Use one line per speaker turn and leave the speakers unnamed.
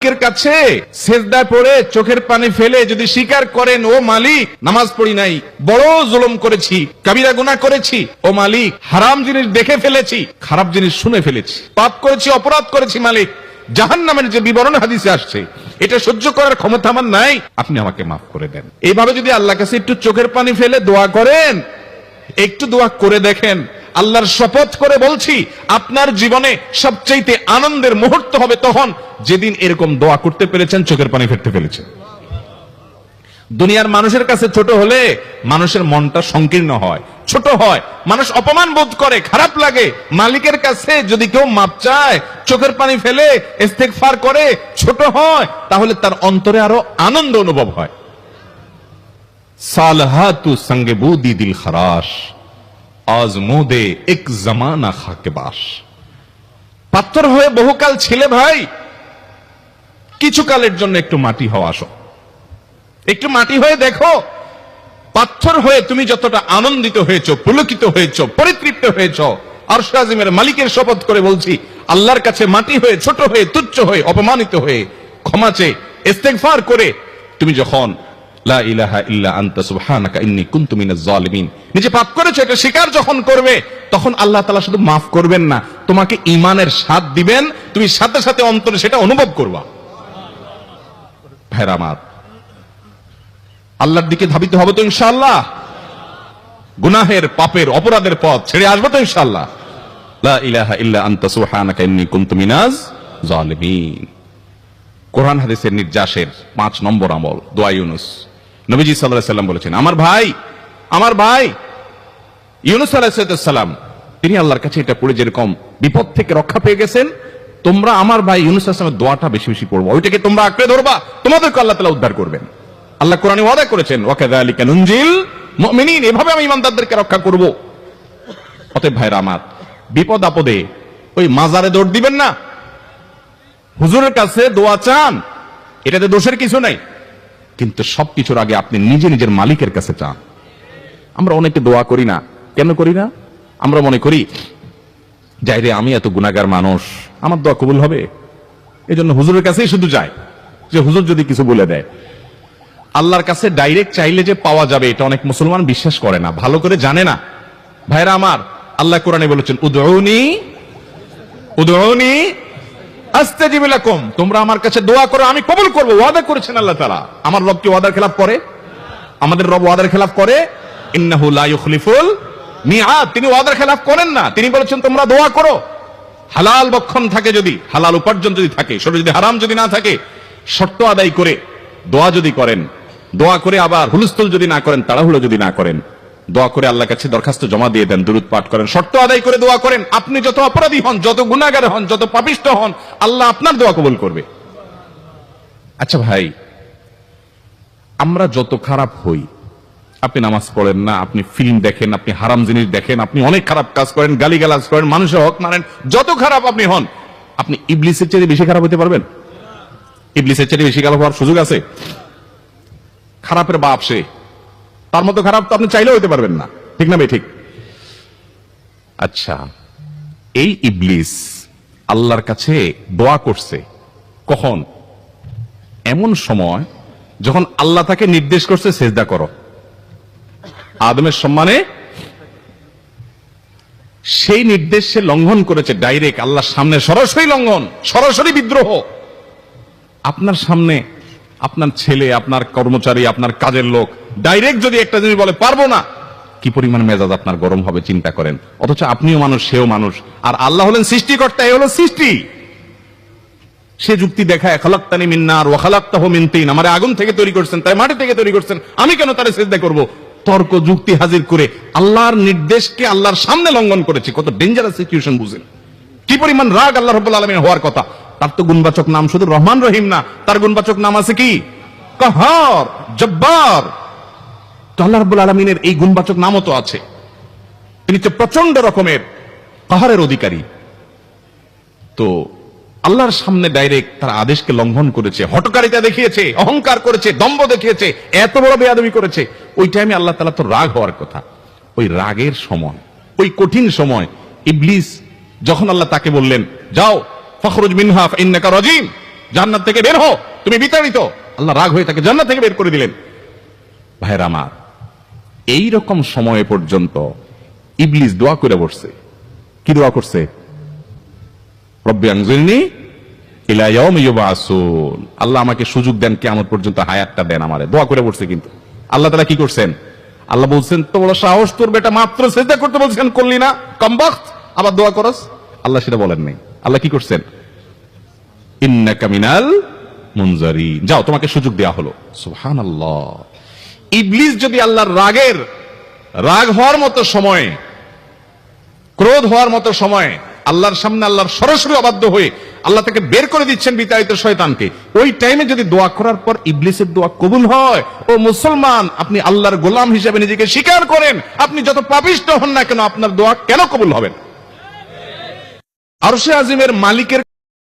মালিকের কাছে সেজদায় পড়ে চোখের পানি ফেলে যদি স্বীকার করেন, ও মালিক, নামাজ পড়ি নাই, বড় জুলুম করেছি, কাবিরা করেছি, ও মালিক, হারাম জিনিস দেখে ফেলেছি, খারাপ জিনিস শুনে ফেলেছি, পাপ করেছি, অপরাধ করেছি, মালিক জাহান নামের যে বিবরণ হাদিসে আসছে, এটা সহ্য করার ক্ষমতা আমার নাই, আপনি আমাকে মাফ করে দেন। এইভাবে যদি আল্লাহ কাছে একটু চোখের পানি ফেলে দোয়া করেন, একটু দোয়া করে দেখেন, আল্লাহর শপথ করে বলছি, আপনার জীবনে সবচাইতে আনন্দের মুহূর্ত হবে তখন যেদিন এরকম দোয়া করতে পেরেছেন, চোখের পানি ফেলতে পেরেছেন দুনিয়ার মানুষের কাছে ছোট হলে মানুষের মনটা সংকীর্ণ হয়। ছোট হয়, মানুষ অপমান বোধ করে, খারাপ লাগে। মালিকের কাছে যদি কেউ মাপ চায়, চোখের পানি ফেলে, ইস্তেগফার করে, ছোট হয়, তাহলে তার অন্তরে আরও আনন্দ অনুভব হয়। সালহাতু সঙ্গে বুদি দিল খরাশ, আজ মোদে এক জমানা খাকে বাস। পাথর হয়ে বহুকাল ছিলে ভাই কিছু কালের জন্য একটু মাটি হওয়া আসো। একটু মাটি হয়ে দেখো, পাথর হয়ে তুমি যতটা আনন্দিত হয়েছো, পুলকিত হয়েছো, পরিতৃপ্ত হয়েছো, আরশ আজিমের মালিকের শপথ করে বলছি, আল্লাহর কাছে মাটি হয়ে, ছোট হয়ে, তুচ্ছ হয়ে, অপমানিত হয়ে, ক্ষমা চেয়ে করে তুমি যখন, লা ইলাহা ইল্লা আনতা সুবহানাকা ইন্নী কুনতু মিনাজ জালিমিন নিজে পাপ করেছ, এটা স্বীকার যখন করবে, তখন আল্লাহ তাআলা শুধু মাফ করবেন না, তোমাকে ঈমানের স্বাদ দিবেন, তুমি সাথে সাথে অন্তরে সেটা অনুভব করবা। ভাইরা আমার আল্লাহর দিকে ধাবিত হবে তো ইনশাআল্লাহ। গুনাহের, পাপের, অপরাধের পথ ছেড়ে আসব তো জালিমিন কোরআন হাদিসের নির্যাসের পাঁচ নম্বর আমল, দোয়া ইউনুস। নবীজি আলাইহি সাল্লাম বলেছেন, আমার ভাই আমার ভাই। ইউনুস আলাইহিস সালাম, তিনি আল্লাহর কাছে এটা পড়ে যেরকম বিপদ থেকে রক্ষা পেয়ে গেছেন তোমরা আমার ভাই ইউনুস আসলামের দোয়াটা বেশি বেশি পড়ব। ওইটাকে তোমরা আঁকড়ে ধরবা। তোমাদেরকে আল্লাহ তালা উদ্ধার করবেন। আল্লাহ কোরআনে ওয়াদা করেছেন, ওয়াকাযালিকা নুনজিল মুমিনিন এভাবে আমি ইমানদারদেরকে রক্ষা করব। অতএব ভাইরা আমার, বিপদ আপদে ওই মাজারে দৌড় দিবেন না। হুজুরের কাছে দোয়া চান, এটাতে দোষের কিছু নাই। কিন্তু সবকিছুর আগে আপনি নিজে নিজের মালিকের কাছে চান। আমরা অনেকে দোয়া করি না। কেন করি না? আমরা মনে করি যাই রে, আমি এত গুণাগার মানুষ। আমার দোয়া কবুল হবে? এই জন্য হুজুরের কাছেই শুধু যায় যে হুজুর যদি কিছু বলে দেয়। আল্লাহর কাছে ডাইরেক্ট চাইলে যে পাওয়া যাবে, এটা অনেক মুসলমান বিশ্বাস করে না, ভালো করে জানে না। ভাইরা আমার, আল্লাহ কোরআনে বলেছেন উদৌনি উদৌনি আস্তাজিব লাকুম। তোমরা আমার কাছে দোয়া করো, আমি কবুল করব, ওয়াদা করেছেন আল্লাহ তালা আমার রব কি ওয়াদার খেলাফ করে? আমাদের রব ওয়াদার খেলাফ করে? ইন্নাহু লা ইউখলিফুল মিআদ তিনি ওয়াদার খেলাফ করেন না। তিনি বলেছেন, তোমরা দোয়া করো। হালাল বক্ষণ থাকে যদি, হালাল উপার্জন যদি থাকে, শরীরে যদি হারাম যদি না থাকে, শর্ত আদায় করে দোয়া যদি করেন, দোয়া করে আবার হুলস্থুল যদি না করেন, তাড়াহুড়ো যদি না করেন, দোয়া করে আল্লাহ কাছে দরখাস্ত জমা দিয়ে দেন, দুরুদ পাঠ করেন, শর্ত আদায় করে দোয়া করেন, আপনি যত অপরাধী হন, যত গুণাগার হন, যত পাপিষ্ট হন, আল্লাহ আপনার দোয়া কবুল করবে। আচ্ছা ভাই, আমরা যত খারাপ হই আপনি নামাজ পড়েন না, আপনি ফিল্ম দেখেন, আপনি হারাম জিনিস দেখেন, আপনি অনেক খারাপ কাজ করেন, গালিগালাজ করেন, মানুষের হক মানেন, যত খারাপ আপনি হন, আপনি ইবলিসের চেয়ে বেশি খারাপ হতে পারবেন? ইবলিসের চেয়ে বেশি খারাপ হওয়ার সুযোগ আছে? খারাপের বাপ সে। তার মতো খারাপ তো আপনি চাইলেও হতে পারবেন না। ঠিক না ঠিক? আচ্ছা এই ইবলিস আল্লাহর কাছে দোয়া করছে। কখন? এমন সময়, যখন আল্লাহ তাকে নির্দেশ করছে, সেজদা করো। আদমের সম্মানে সেই নির্দেশ সে লঙ্ঘন করেছে ডাইরেক্ট আল্লাহর সামনে। সরাসরি লঙ্ঘন, সরাসরি বিদ্রোহ। আপনার সামনে আপনার ছেলে, আপনার কর্মচারী, আপনার কাজের লোক, ডাইরেক্ট যদি একটা জিনিস বলে, পারব না। কি পরিমাণ মেজাজ আপনার গরম হবে, চিন্তা করেন। অথচ আপনিও মানুষ, সেও মানুষ। আর আল্লাহ হলেন সৃষ্টিকর্তা, এ হলো সৃষ্টি। সে যুক্তি দেখায়, খালাক্তানি মিন্নার ওয়াখালাক্তাহ মিনতিন আমার আগুন থেকে তৈরি করছেন, তাই মাটি থেকে তৈরি করছেন। আমি কেন তারে সেজদা করব? তর্ক যুক্তি হাজির করে আল্লাহর নির্দেশকে আল্লাহর সামনে লঙ্ঘন করেছে। কত ডেঞ্জারাস সিচুয়েশন বুঝেন। কি পরিমাণ রাগ আল্লাহ রব্বুল আলমিন হওয়ার কথা। তার তো গুণবাচক নাম শুধু রহমান রহিম না, তার গুণবাচক নাম আছে কি? কাহার, জব্বার। আল্লাহ রব্বুল আলমিনের এই গুণবাচক নামও তো আছে। তিনি তো প্রচণ্ড রকমের কাহারের অধিকারী। তো আল্লাহর সামনে ডাইরেক্ট তার আদেশকে লঙ্ঘন করেছে হটকারিতা দেখিয়েছে, অহংকার করেছে, দম্ভ দেখিয়েছে, এত বড় বেয়াদবি করেছে। ওই টাইমে আল্লাহ তালা তো রাগ হওয়ার কথা। ওই রাগের সময়, ওই কঠিন সময়, ইবলিস যখন আল্লাহ তাকে বললেন, যাও, ফখরুজ মিনহাফ ইন্নাকা রাজিম, জান্নাত থেকে বের হো তুমি বিতাড়িত। আল্লাহ রাগ হয়ে তাকে জান্নাত থেকে বের করে দিলেন। ভাইয়ের আমার, এই রকম সময় পর্যন্ত ইবলিস দোয়া করে বসছে। কি দোয়া করছে? রব্বি আনজিলনি ইলা ইয়াউমি ইউবাসুন। আল্লাহ আমাকে সুযোগ দেন, কিয়ামত পর্যন্ত হায়াতটা দেন আমারে। দোয়া করে বসছে কিন্তু। আল্লাহ তাআলা কি করছেন? আল্লাহ বলছেন, তো বড় সাহস তোর বেটা মাত্র সেজদা করতে বলছেন, করলি না? কমবখত আবার দোয়া করস? আল্লাহ সেটা বলেন নাই। আল্লাহ কি করছেন? ইন্নাকা মিনাল মুনজারিন। যাও, তোমাকে সুযোগ দেয়া হলো। সুবহানাল্লাহ। ইবলিস যদি আল্লাহর রাগের রাগ হওয়ার মতো সময়, ক্রোধ হওয়ার মতো সময় আল্লাহর সামনে আল্লাহর সরাসরি অবাধ্য হয়ে আল্লাহ তাকে বের করে দিচ্ছেন বিতাড়িত শয়তানকে। ওই টাইমে যদি দোয়া করার পর ইবলিসের দোয়া কবুল হয়, ও মুসলমান, আপনি আল্লাহর গোলাম হিসেবে নিজেকে স্বীকার করেন। আপনি যত পাপিষ্ট হন না কেন, আপনার দোয়া কেন কবুল হবেন আরশে আজিমের মালিকের